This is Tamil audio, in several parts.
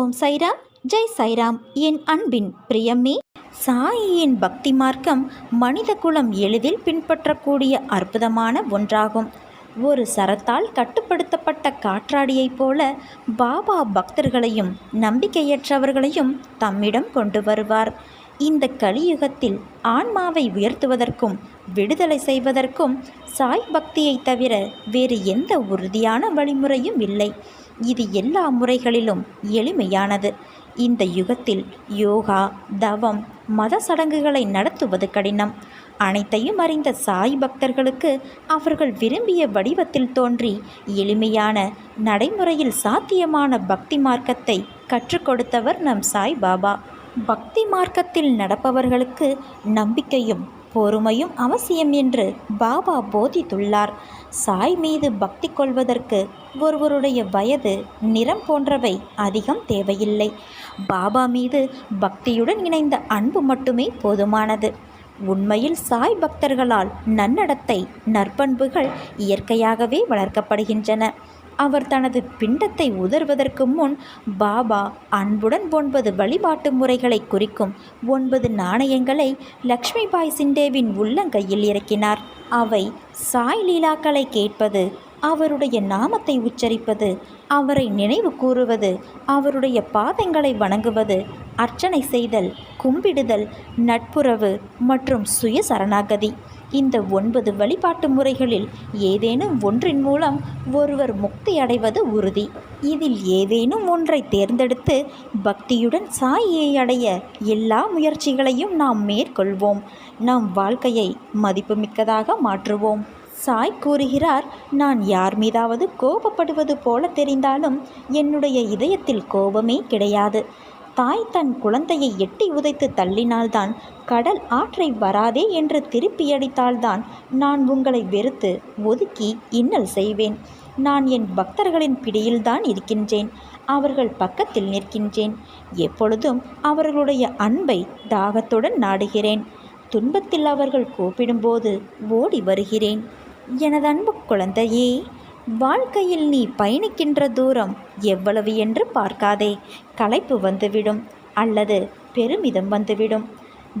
ஓம் சைராம் ஜெய் சைராம். என் அன்பின் பிரியமே சாயியின் பக்தி மார்க்கம் மனித குலம் எளிதில் பின்பற்றக்கூடிய அற்புதமான ஒன்றாகும். ஒரு சரத்தால் கட்டுப்படுத்தப்பட்ட காற்றாடியைப் போல பாபா பக்தர்களையும் நம்பிக்கையற்றவர்களையும் தம்மிடம் கொண்டு வருவார். இந்த கலியுகத்தில் ஆன்மாவை உயர்த்துவதற்கும் விடுதலை செய்வதற்கும் சாய் பக்தியை தவிர வேறு எந்த உறுதியான வழிமுறையும் இல்லை. இது எல்லா முறைகளிலும் எளிமையானது. இந்த யுகத்தில் யோகா தவம் மத சடங்குகளை நடத்துவது கடினம். அனைத்தையும் அறிந்த சாய் பக்தர்களுக்கு அவர்கள் விரும்பிய வடிவத்தில் தோன்றி எளிமையான நடைமுறையில் சாத்தியமான பக்தி மார்க்கத்தை கற்றுக் கொடுத்தவர் நம் சாய் பாபா. பக்தி மார்க்கத்தில் நடப்பவர்களுக்கு நம்பிக்கையும் பொறுமையும் அவசியம் என்று பாபா போதித்துள்ளார். சாய் மீது பக்தி கொள்வதற்கு ஒருவருடைய வயது நிறம் போன்றவை அதிகம் தேவையில்லை. பாபா மீது பக்தியுடன் இணைந்த அன்பு மட்டுமே போதுமானது. உண்மையில் சாய் பக்தர்களால் நன்னடத்தை நற்பண்புகள் இயற்கையாகவே வளர்க்கப்படுகின்றன. அவர் தனது பிண்டத்தை உதர்வதற்கு முன் பாபா அன்புடன் ஒன்பது வழிபாட்டு முறைகளை குறிக்கும் ஒன்பது நாணயங்களை லக்ஷ்மி பாய் சிண்டேவின் உள்ளங்கையில் இறக்கினார். அவை சாய் லீலாக்களை கேட்பது அவருடைய நாமத்தை உச்சரிப்பது அவரை நினைவு கூறுவது அவருடைய பாதங்களை வணங்குவது அர்ச்சனை செய்தல் கும்பிடுதல் நட்புறவு மற்றும் சுய சரணாகதி இந்த ஒன்பது வழிபாட்டு முறைகளில் ஏதேனும் ஒன்றின் மூலம் ஒருவர் முக்தி அடைவது உறுதி. இதில் ஏதேனும் ஒன்றை தேர்ந்தெடுத்து பக்தியுடன் சாயை அடைய எல்லா முயற்சிகளையும் நாம் மேற்கொள்வோம். நம் வாழ்க்கையை மதிப்புமிக்கதாக மாற்றுவோம். சாய் கூறுகிறார் நான் யார் மீதாவது கோபப்படுவது போல தெரிந்தாலும் என்னுடைய இதயத்தில் கோபமே கிடையாது. தாய் தன் குழந்தையை எட்டி உதைத்து தள்ளினால்தான் கடல் ஆற்றை வராதே என்று திருப்பியடித்தால்தான் நான் உங்களை வெறுத்து ஒதுக்கி இன்னல் செய்வேன். நான் என் பக்தர்களின் பிடியில்தான் இருக்கின்றேன். அவர்கள் பக்கத்தில் நிற்கின்றேன். எப்பொழுதும் அவர்களுடைய அன்பை தாகத்துடன் நாடுகிறேன். துன்பத்தில் அவர்கள் கூப்பிடும்போது ஓடி வருகிறேன். எனது அன்பு குழந்தையே வாழ்க்கையில் நீ பயணிக்கின்ற தூரம் எவ்வளவு என்று பார்க்காதே. களைப்பு வந்துவிடும் அல்லது பெருமிதம் வந்துவிடும்.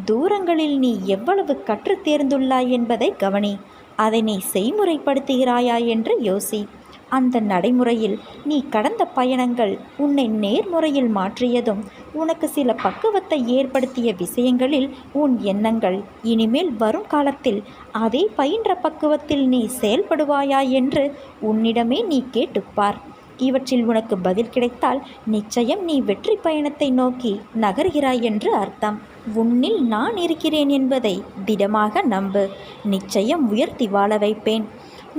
தூரங்களில் நீ எவ்வளவு கற்று தேர்ந்துள்ளாய் என்பதை கவனி. அதை நீ செய்முறைப்படுத்துகிறாயா என்று யோசி. அந்த நடைமுறையில் நீ கடந்த பயணங்கள் உன்னை நேர்முறையில் மாற்றியதும் உனக்கு சில பக்குவத்தை ஏற்படுத்திய விஷயங்களில் உன் எண்ணங்கள் இனிமேல் வரும் காலத்தில் அதே பயின்ற பக்குவத்தில் நீ செயல்படுவாயா என்று உன்னிடமே நீ கேட்டுப்பார். இவற்றில் உனக்கு பதில் கிடைத்தால் நிச்சயம் நீ வெற்றி பயணத்தை நோக்கி நகர்கிறாய் என்று அர்த்தம். உன்னில் நான் இருக்கிறேன் என்பதை திடமாக நம்பு. நிச்சயம் உயர்த்தி வாழ வைப்பேன்.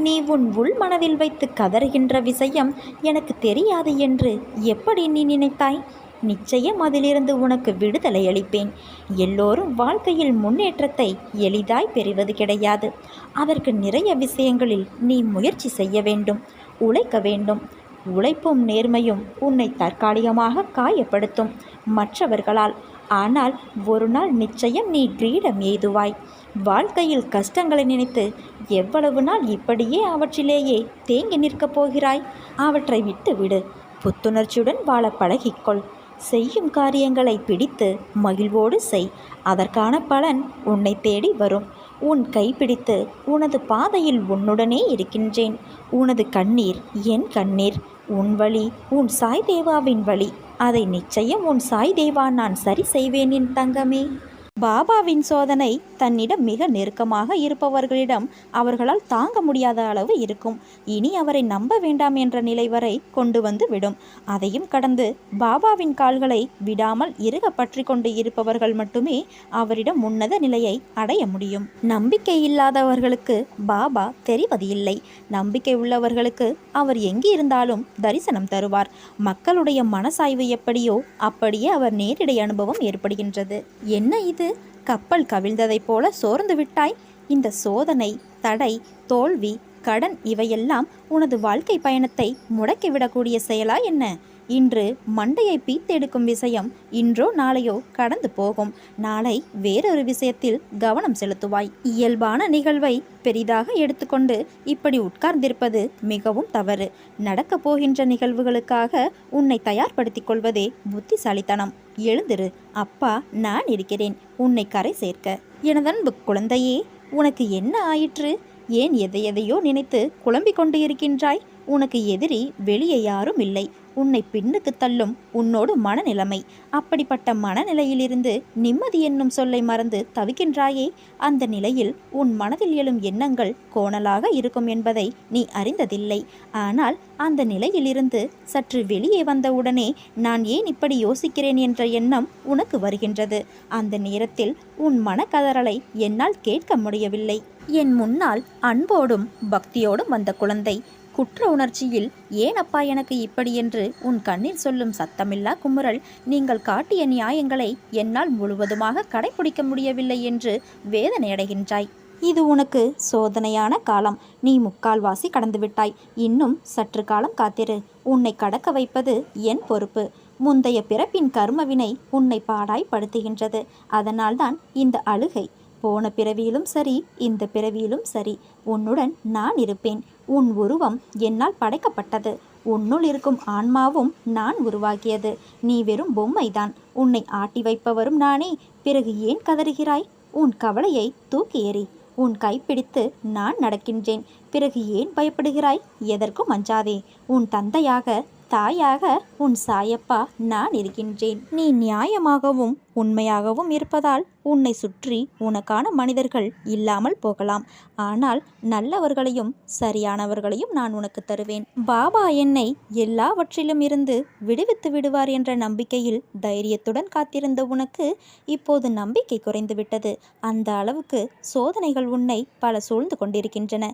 நீ உன் உள் மனதில் வைத்து கதறுகின்ற விஷயம் எனக்கு தெரியாது என்று எப்படி நீ நினைத்தாய்? நிச்சயம் அதிலிருந்து உனக்கு விடுதலை அளிப்பேன். எல்லோரும் வாழ்க்கையில் முன்னேற்றத்தை எளிதாய் பெறுவது கிடையாது. அதற்கு நிறைய விஷயங்களில் நீ முயற்சி செய்ய வேண்டும் உழைக்க வேண்டும். உழைப்பும் நேர்மையும் உன்னை தற்காலிகமாக காயப்படுத்தும் மற்றவர்களால். ஆனால் ஒரு நாள் நிச்சயம் நீ கிரீடம் எய்துவாய். வாழ்க்கையில் கஷ்டங்களை நினைத்து எவ்வளவு நாள் இப்படியே அவற்றிலேயே தேங்கி நிற்கப் போகிறாய்? அவற்றை விட்டு விடு புத்துணர்ச்சியுடன் வாழ பழகிக்கொள். செய்யும் காரியங்களை பிடித்து மகிழ்வோடு செய். அதற்கான பலன் உன்னை தேடி வரும். உன் கைப்பிடித்து உனது பாதையில் உன்னுடனே இருக்கின்றேன். உனது கண்ணீர் என் கண்ணீர். உன் வழி உன் சாய் தேவாவின் வழி. அதை நிச்சயம் உன் சாய் தேவா நான் சரி செய்வேன் என் தங்கமே. பாபாவின் சோதனை தன்னிடம் மிக நெருக்கமாக இருப்பவர்களிடம் அவர்களால் தாங்க முடியாத அளவு இருக்கும். இனி அவரை நம்ப வேண்டாம் என்ற நிலை வரை கொண்டு வந்து விடும். அதையும் கடந்து பாபாவின் கால்களை விடாமல் இறுக பற்றி கொண்டு இருப்பவர்கள் மட்டுமே அவரிடம் உன்னத நிலையை அடைய முடியும். நம்பிக்கை இல்லாதவர்களுக்கு பாபா தெரிவது இல்லை. நம்பிக்கை உள்ளவர்களுக்கு அவர் எங்கே இருந்தாலும் தரிசனம் தருவார். மக்களுடைய மனசாய்வு எப்படியோ அப்படியே அவர் நேரிடை அனுபவம் ஏற்படுகின்றது. என்ன இது? கப்பல் கவிழ்ந்ததைப் போல சோர்ந்து விட்டாய். இந்த சோதனை தடை தோல்வி கடன் இவையெல்லாம் உனது வாழ்க்கை பயணத்தை முடக்கிவிடக்கூடிய செயலா என்ன? இன்று மண்டையை பீத்தெடுக்கும் விஷயம் இன்றோ நாளையோ கடந்து போகும். நாளை வேறொரு விஷயத்தில் கவனம் செலுத்துவாய். இயல்பான நிகழ்வை பெரிதாக எடுத்துக்கொண்டு இப்படி உட்கார்ந்திருப்பது மிகவும் தவறு. நடக்கப் போகின்ற நிகழ்வுகளுக்காக உன்னை தயார்படுத்திக் கொள்வதே புத்திசாலித்தனம். எழுந்திரு. அப்பா நான் இருக்கிறேன். உன்னை கரை சேர்க்க. எனதன்பு குழந்தையே உனக்கு என்ன ஆயிற்று? ஏன் எதை எதையோ நினைத்து குழம்பிக் கொண்டு இருக்கின்றாய்? உனக்கு எதிரி வெளியே யாரும் இல்லை. உன்னை பின்னுக்கு தள்ளும் உன்னோடு மனநிலைமை. அப்படிப்பட்ட மனநிலையிலிருந்து நிம்மதி என்னும் சொல்லை மறந்து தவிக்கின்றாயே அந்த நிலையில் உன் மனதில் எழும் எண்ணங்கள் கோணலாக இருக்கும் என்பதை நீ அறிந்ததில்லை. ஆனால் அந்த நிலையிலிருந்து சற்று வெளியே வந்தவுடனே நான் ஏன் இப்படி யோசிக்கிறேன் என்ற எண்ணம் உனக்கு வருகின்றது. அந்த நேரத்தில் உன் மனக்கதறலை என்னால் கேட்க முடியவில்லை. என் முன்னால் அன்போடும் பக்தியோடும் வந்த குழந்தை குற்ற உணர்ச்சியில் ஏன் அப்பா எனக்கு இப்படி என்று உன் கண்ணில் சொல்லும் சத்தமில்லா குமுறல் நீங்கள் காட்டிய நியாயங்களை என்னால் முழுவதுமாக கடைபிடிக்க முடியவில்லை என்று வேதனையடைகின்றாய் இது உனக்கு சோதனையான காலம். நீ முக்கால்வாசி கடந்துவிட்டாய். இன்னும் சற்று காலம் காத்திரு. உன்னை கடக்க வைப்பது என் பொறுப்பு. முந்தைய பிறப்பின் கர்மவினை உன்னை பாடாய் படுத்துகின்றது அதனால்தான் இந்த அழுகை. போன பிறவியிலும் சரி இந்த பிறவியிலும் சரி. உன்னுடன் நான் இருப்பேன். உன் உருவம் என்னால் படைக்கப்பட்டது. உன்னுள் இருக்கும் ஆன்மாவும் நான் உருவாக்கியது. நீ வெறும் பொம்மைதான். உன்னை ஆட்டி வைப்பவரும் நானே. பிறகு ஏன் கதறுகிறாய்? உன் கவலையை தூக்கி எறி. உன் கைப்பிடித்து நான் நடக்கின்றேன். பிறகு ஏன் பயப்படுகிறாய்? எதற்கும் அஞ்சாதே. உன் தந்தையாக தாயாக உன் சாயப்பா நான் இருக்கின்றேன். நீ நியாயமாகவும் உண்மையாகவும் இருப்பதால் உன்னை சுற்றி உனக்கான மனிதர்கள் இல்லாமல் போகலாம். ஆனால் நல்லவர்களையும் சரியானவர்களையும் நான் உனக்கு தருவேன். பாபா என்னை எல்லாவற்றிலும் இருந்து விடுவித்து விடுவார் என்ற நம்பிக்கையில் தைரியத்துடன் காத்திருந்த உனக்கு இப்போது நம்பிக்கை குறைந்துவிட்டது அந்த அளவுக்கு சோதனைகள் உன்னை பல சூழ்ந்து கொண்டிருக்கின்றன.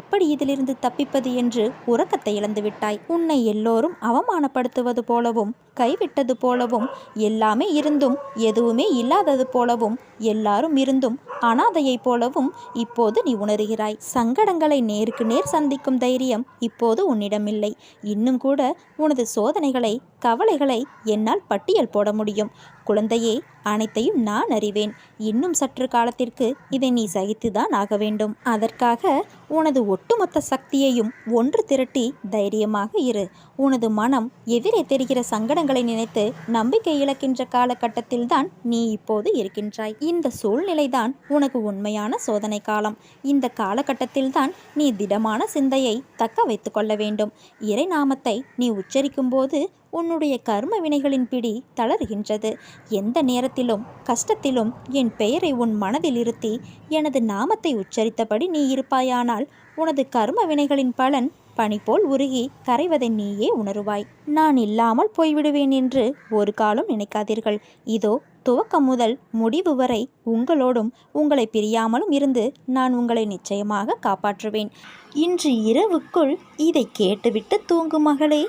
எப்படி இதிலிருந்து தப்பிப்பது என்று உறக்கத்தை இழந்துவிட்டாய் உன்னை எல்லோரும் அவமானப்படுத்துவது போலவும் கைவிட்டது போலவும் எல்லாமே இருந்தும் எதுவுமே இல்லாதது போலவும் எல்லாரும் இருந்தும் அனாதையைப் போலவும் இப்போது நீ உணர்கிறாய். சங்கடங்களை நேருக்கு நேர் சந்திக்கும் தைரியம் இப்போது உன்னிடமில்லை. இன்னும் கூட உனது சோதனைகளை கவலைகளை என்னால் பட்டியல் போட முடியும். குழந்தையே அனைத்தையும் நான் அறிவேன். இன்னும் சற்று காலத்திற்கு இதை நீ சகித்துதான் ஆக வேண்டும். அதற்காக உனது ஒட்டுமொத்த சக்தியையும் ஒன்று திரட்டி தைரியமாக இரு. உனது மனம் எதிரே தெரிகிற சங்கடங்களை நினைத்து நம்பிக்கை இழக்கின்ற காலகட்டத்தில்தான் நீ இப்போது இருக்கின்றாய். இந்த சூழ்நிலைதான் உனக்கு உண்மையான சோதனை காலம். இந்த காலகட்டத்தில்தான் நீ திடமான சிந்தையை தக்க வைத்து கொள்ள வேண்டும். இறை நாமத்தை நீ உச்சரிக்கும் போது உன்னுடைய கர்ம வினைகளின் பிடி தளர்கின்றது. எந்த நேரத்திலும் கஷ்டத்திலும் என் பெயரை உன் மனதில் இருத்தி எனது நாமத்தை உச்சரித்தபடி நீ இருப்பாயானால் உனது கர்ம வினைகளின் பலன் பனி போல் உருகி கரைவதை நீயே உணருவாய். நான் இல்லாமல் போய்விடுவேன் என்று ஒரு காலம் நினைக்காதீர்கள். இதோ துவக்கம் முதல் முடிவு வரை உங்களோடும் உங்களை பிரியாமலும் இருந்து நான் உங்களை நிச்சயமாக காப்பாற்றுவேன். இன்று இரவுக்குள் இதை கேட்டுவிட்டு தூங்கும் மகளே.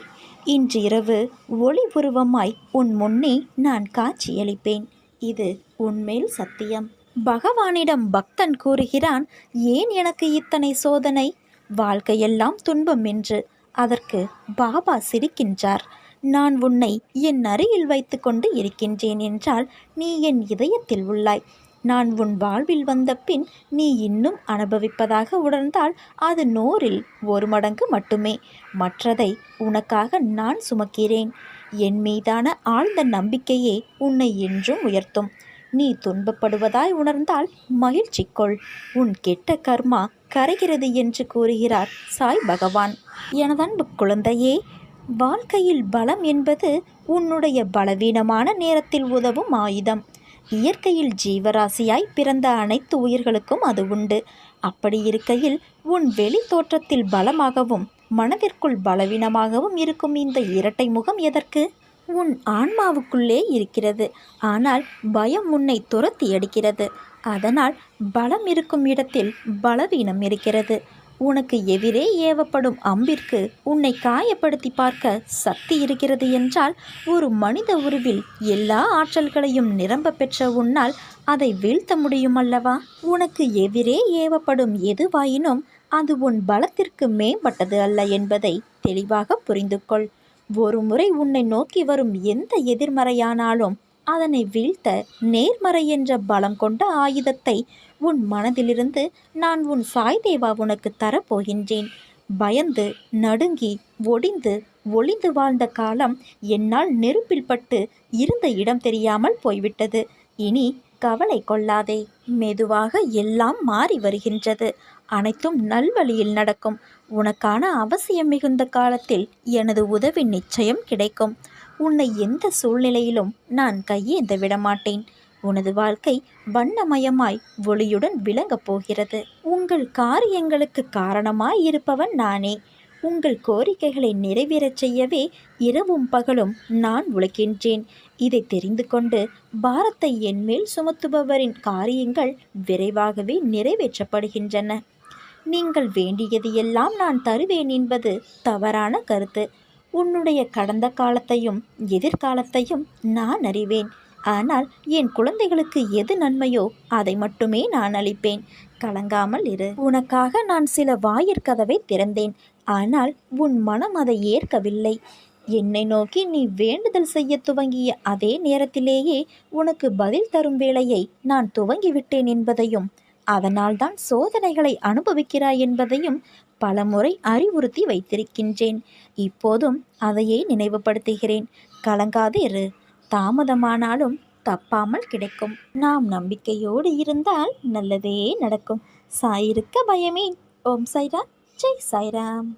இன்று இரவு ஒளி உருவமாய் உன் முன்னே நான் காட்சியளிப்பேன். இது உன்மேல் சத்தியம். பகவானிடம் பக்தன் கூறுகிறான் ஏன் எனக்கு இத்தனை சோதனை? வாழ்க்கையெல்லாம் துன்பம் என்று. அதற்கு பாபா சிரிக்கின்றார் நான் உன்னை என் அருகில் வைத்துக்கொண்டு இருக்கின்றேன் என்றால் நீ என் இதயத்தில் உள்ளாய். நான் உன் வாழ்வில் வந்த பின் நீ இன்னும் அனுபவிப்பதாக உணர்ந்தால் அது நூறில் ஒரு மடங்கு மட்டுமே. மற்றதை உனக்காக நான் சுமக்கிறேன். என் மீதான ஆழ்ந்த நம்பிக்கையே உன்னை என்றும் உயர்த்தும். நீ துன்பப்படுவதாய் உணர்ந்தால் மகிழ்ச்சி கொள். உன் கெட்ட கர்மா கரைகிறது என்று கூறுகிறார் சாய் பகவான். எனதன்பு குழந்தையே வாழ்க்கையில் பலம் என்பது உன்னுடைய பலவீனமான நேரத்தில் உதவும் ஆயுதம். இயற்கையில் ஜீவராசியாய் பிறந்த அனைத்து உயிர்களுக்கும் அது உண்டு. அப்படி இருக்கையில் உன் வெளி தோற்றத்தில் பலமாகவும் மனதிற்குள் பலவீனமாகவும் இருக்கும் இந்த இரட்டை முகம் எதற்கு? உன் ஆன்மாவுக்குள்ளே இருக்கிறது. ஆனால் பயம் உன்னை துரத்தி அடிக்கிறது அதனால் பலம் இருக்கும் இடத்தில் பலவீனம் இருக்கிறது. உனக்கு எதிரே ஏவப்படும் அம்பிற்கு உன்னை காயப்படுத்தி பார்க்க சக்தி இருக்கிறது என்றால் ஒரு மனித உருவில் எல்லா ஆற்றல்களையும் நிரம்ப பெற்ற உன்னால் அதை வீழ்த்த முடியும் அல்லவா உனக்கு எதிரே ஏவப்படும் எதுவாயினும் அது உன் பலத்திற்கு மேம்பட்டது அல்ல என்பதை தெளிவாக புரிந்து கொள் ஒரு முறை உன்னை நோக்கி வரும் எந்த எதிர்மறையானாலும் அதனை வீழ்த்த நேர்மறை என்ற பலம் கொண்ட ஆயுதத்தை உன் மனதிலிருந்து நான் உன் சாய்தேவா உனக்கு தரப்போகின்றேன். பயந்து நடுங்கி ஒடிந்து ஒளிந்து வாழ்ந்த காலம் என்னால் நெருப்பில் பட்டு இருந்த இடம் தெரியாமல் போய்விட்டது. இனி கவலை கொள்ளாதே. மெதுவாக எல்லாம் மாறி வருகின்றது. அனைத்தும் நல்வழியில் நடக்கும். உனக்கான அவசியம் மிகுந்த காலத்தில் எனது உதவி நிச்சயம் கிடைக்கும். உன்னை எந்த சூழ்நிலையிலும் நான் கையேந்த விடமாட்டேன். உனது வாழ்க்கை வண்ணமயமாய் ஒளியுடன் விளங்கப் போகிறது. உங்கள் காரியங்களுக்கு காரணமாய் இருப்பவன் நானே. உங்கள் கோரிக்கைகளை நிறைவேறச் செய்யவே இரவும் பகலும் நான் உழைக்கின்றேன். இதை தெரிந்து கொண்டு பாரத்தை என்மேல் சுமத்துபவரின் காரியங்கள் விரைவாகவே நிறைவேற்றப்படுகின்றன. நீங்கள் வேண்டியது எல்லாம் நான் தருவேன் என்பது தவறான கருத்து. உன்னுடைய கடந்த காலத்தையும் எதிர்காலத்தையும் நான் அறிவேன். ஆனால் என் குழந்தைகளுக்கு எது நன்மையோ அதை மட்டுமே நான் அளிப்பேன். கலங்காமல் இரு. உனக்காக நான் சில வாயிற்கதவை திறந்தேன். ஆனால் உன் மனம் அதை ஏற்கவில்லை. என்னை நோக்கி நீ வேண்டுதல் செய்ய துவங்கிய அதே நேரத்திலேயே உனக்கு பதில் தரும் வேளையை நான் துவங்கிவிட்டேன் என்பதையும் அதனால்தான் சோதனைகளை அனுபவிக்கிறாய் என்பதையும் பலமுறை அறிவுறுத்தி வைத்திருக்கின்றேன். இப்போதும் அதையே நினைவுபடுத்துகிறேன். கலங்காது இரு. தாமதமானாலும் தப்பாமல் கிடைக்கும். நாம் நம்பிக்கையோடு இருந்தால் நல்லதே நடக்கும். சாயிருக்க பயமே. ஓம் சைராம் ஜெய் சாய்ராம்.